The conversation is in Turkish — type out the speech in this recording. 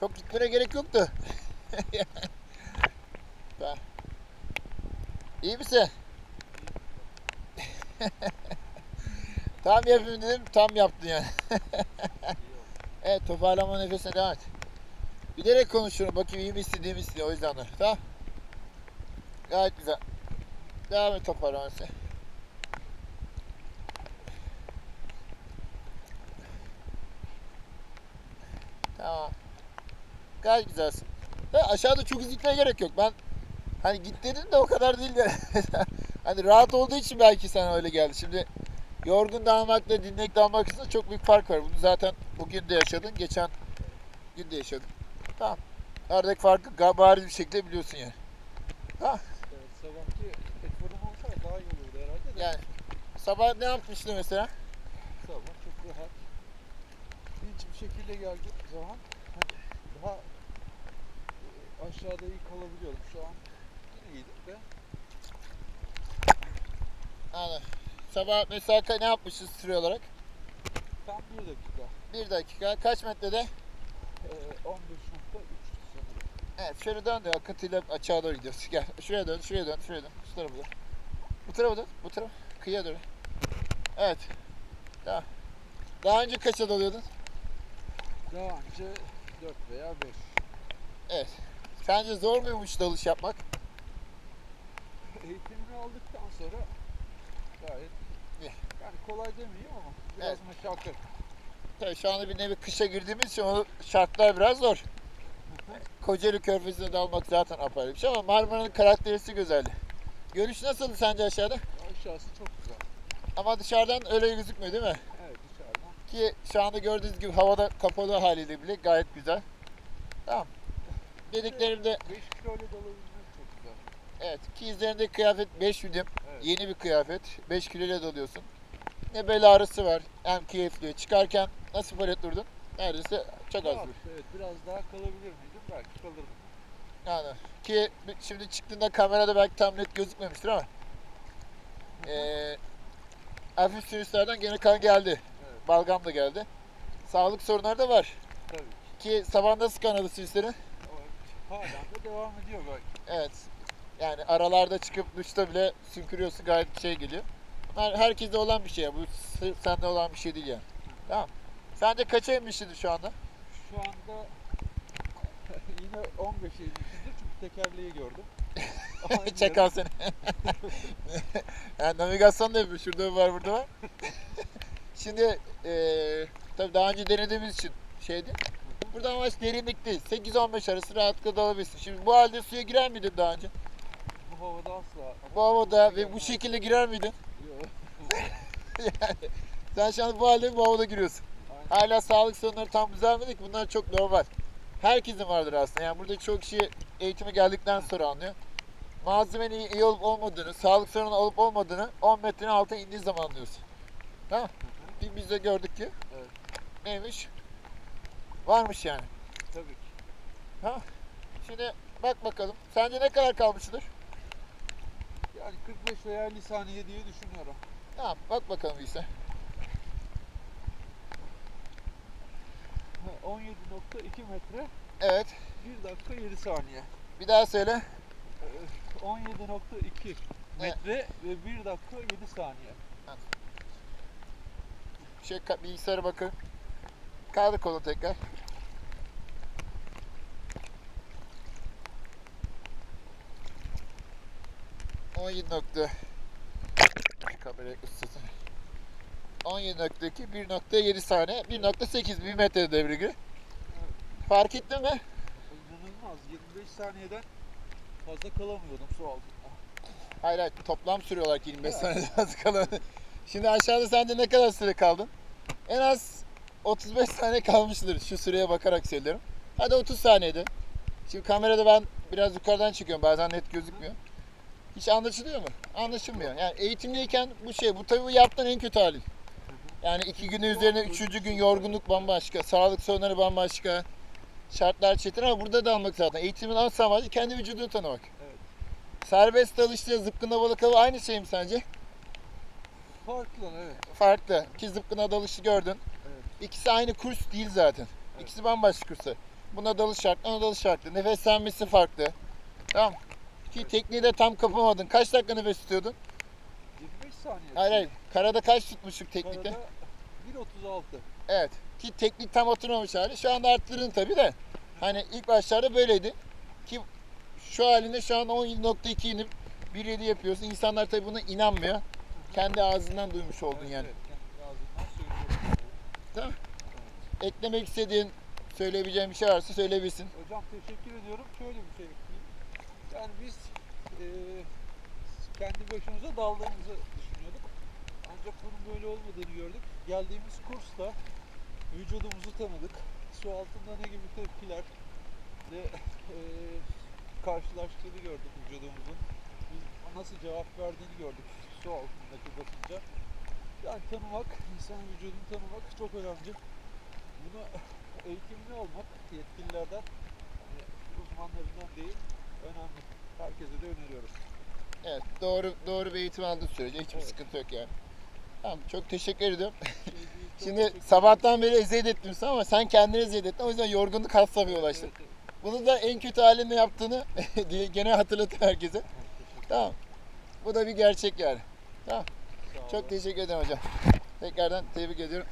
Çok gitmene gerek yoktu. İyi misin? tam yapayım dedim, tam yaptın yani. evet, toparlama nefesine devam et. Bilerek konuşuyorum, bakayım iyi mi istediğim istiyor, o yüzden de. Tamam. Gayet güzel. Devam et toparlaması. Tamam. Gayet güzelsin. Ve aşağıda çok gitmeye gerek yok. Ben hani git dedin de o kadar değil de. hani rahat olduğu için belki sana öyle geldi. Şimdi yorgun dalmakla dinlek dalmak arasında çok büyük fark var. Bunu zaten bugün de yaşadın. Geçen gün de yaşadın. Tamam. Aradaki farkı bariz bir şekilde biliyorsun yani. Evet, sabahki ekforum olsaydı daha iyi olurdu herhalde de. Yani sabah ne yapmıştı mesela? Sabah çok rahat. Dinç bir şekilde geldiğim zaman daha e, aşağıda iyi kalabiliyorum. Şu an iyiydim de. Anladım. Sabah mesela ka- ne yapmışız süre olarak? Tam bir dakika. Bir dakika. Kaç metrede? E, 15.3 sanırım. Evet şöyle dön de akıntıyla açığa doğru gidiyoruz. Gel şuraya dön, şuraya dön, şuraya dön. Şu tarafa dön. Bu tarafa dön, bu tarafa. Kıyıya doğru. Evet. Tamam. Daha önce kaça dalıyordun? Daha önce 4 veya 5. Evet. Sence zor muymuş dalış yapmak? Eğitimini aldıktan sonra gayet İyi. yani kolay demeyeyim ama biraz Evet. meşakkat. Tabii şu anda bir nevi kışa girdiğimiz için o şartlar biraz zor. Kocaeli Körfezi'ne dalmak zaten apayrı bir şey ama Marmara'nın karakteristik özelliği. Görüş nasıldı sence aşağıda? Aşağısı çok güzel. Ama dışarıdan öyle gözükmüyor değil mi? Ki şu anda gördüğünüz gibi havada kapalı haliyle bile gayet güzel. Tamam. Dediklerimde 5 kiloyla dalabilmek çok güzel. evet ki üzerinde kıyafet 5 milim. Evet. Yeni bir kıyafet. 5 kiloyla dalıyorsun. Ne bel ağrısı var. Hem keyifli. Çıkarken nasıl palet durdun? Neredeyse çok az dur. Evet biraz daha kalabilir miydim? Belki kalırdım. Yani ki şimdi çıktığında kamerada belki tam net gözükmemiştir ama eee hafif sürüşlerden gene kan geldi. Balgam da geldi. Sağlık sorunları da var. tabii. Ki sabah nasıl kanadı sürüşleri? O halen de devam ediyor belki. Evet. Yani aralarda çıkıp duşta bile sümkürüyorsun gayet şey geliyor. Bunlar herkeste olan bir şey. Bu sırf sende olan bir şey değil yani. Tamam. Sence kaça inmiştin şu anda? Şu anda yine 15'e inmişizdir çünkü tekerleği gördüm. Çakal seni. yani navigasyon da yapıyor. Şurada var, burada var. Şimdi eee tabii daha önce denediğimiz için şeydi. Burada amaç derinlik değil. 8-15 arası rahatlıkla dalabilirsin. Şimdi bu halde suya girer miydin daha önce? Bu havada asla. Bu havada ve bu şekilde girer miydin? Yok. yani sen şu an bu halde bu havada giriyorsun. Aynen. Hala sağlık sorunları tam düzelmedi ki bunlar çok normal. Herkesin vardır aslında. Yani burada çok kişi eğitime geldikten sonra anlıyor. Malzemenin iyi, iyi olup olmadığını, sağlık sorunu olup olmadığını 10 metrenin altına indiği zaman anlıyorsun. Tamam? Bir Biz de gördük ki Evet. neymiş? Varmış yani. Tabii ki. Şimdi bak bakalım. Sence ne kadar kalmıştır? Yani 45 veya 50 saniye diye düşünüyorum. Tamam bak bakalım ise. 17.2 metre Evet. 1 dakika 7 saniye. Bir daha söyle. Ee, 17.2 metre ve 1 dakika 7 saniye. Şey bilgisayara bakın. Kaldır kolu tekrar. On nokta. Kamerayı ısıtsın. 17.2 1.7 saniye 1.8 1 metre devre göre. Fark ettin mi? İnanılmaz. 25 saniyeden fazla kalamıyordum su altında. Hayır hayır toplam sürüyorlar ki 25 Evet. saniyeden az kalan. Şimdi aşağıda sende ne kadar süre kaldın? En az 35 saniye kalmıştır şu süreye bakarak söylüyorum. Hadi 30 saniyede. Şimdi kamerada ben biraz yukarıdan çekiyorum bazen net gözükmüyor. Hiç anlaşılıyor mu? Anlaşılmıyor. Yani eğitimdeyken bu şey, bu tabii bu yaptığın en kötü halin. Yani iki günün üzerine üçüncü gün yorgunluk bambaşka, sağlık sorunları bambaşka, şartlar çetin ama burada da almak zaten. Eğitimin asıl amacı kendi vücudunu tanımak. Evet. Serbest dalışta zıpkına balık avı aynı şey mi sence? Farklı evet. Farklı. Ki zıpkına dalışı gördün. Evet. İkisi aynı kurs değil zaten. Evet. İkisi bambaşka kurslar. Buna dalış farklı, ona dalış farklı. Nefeslenmesi farklı. Tamam. Ki tekniği de tam kapamadın. Kaç dakika nefes tutuyordun? 25 saniye. Hayır hayır. Karada kaç tutmuştuk teknikte? Karada 1.36. Evet. Ki teknik tam oturmamış hali. Şu anda arttırdın tabii de. Hani ilk başlarda böyleydi. Ki şu halinde şu an 17.2 inip 1.7 yapıyorsun. İnsanlar tabii buna inanmıyor. Kendi ağzından duymuş oldun yani. Evet. Eklemek istediğin, söyleyebileceğin bir şey varsa söyleyebilirsin. Hocam teşekkür ediyorum. Şöyle bir şey ekleyeyim. Yani biz eee, kendi başımıza daldığımızı düşünüyorduk. Ancak bunun böyle olmadığını gördük. Geldiğimiz kursta vücudumuzu tanıdık. Su altında ne gibi tepkiler ve eee karşılaştığını gördük vücudumuzun. Biz nasıl cevap verdiğini gördük su altındaki basınca. Yani tanımak, insan vücudunu tanımak çok önemli. Bunu eğitimli olmak yetkililerden hani uzmanlarından değil önemli. Herkese de öneriyoruz. Evet, doğru doğru bir eğitim aldığın sürece hiçbir Evet. sıkıntı yok yani. Tamam, çok teşekkür ediyorum. Şey değil, çok Şimdi teşekkür sabahtan beri eziyet ettim sana ama sen kendini eziyet ettin. O yüzden yorgunluk has safhaya ulaştın. Evet, evet. Bunu da en kötü halinde yaptığını diye gene hatırlatın herkese. Tamam. Bu da bir gerçek yani. Sağ Çok teşekkür ederim hocam. Tekrardan tebrik ediyorum.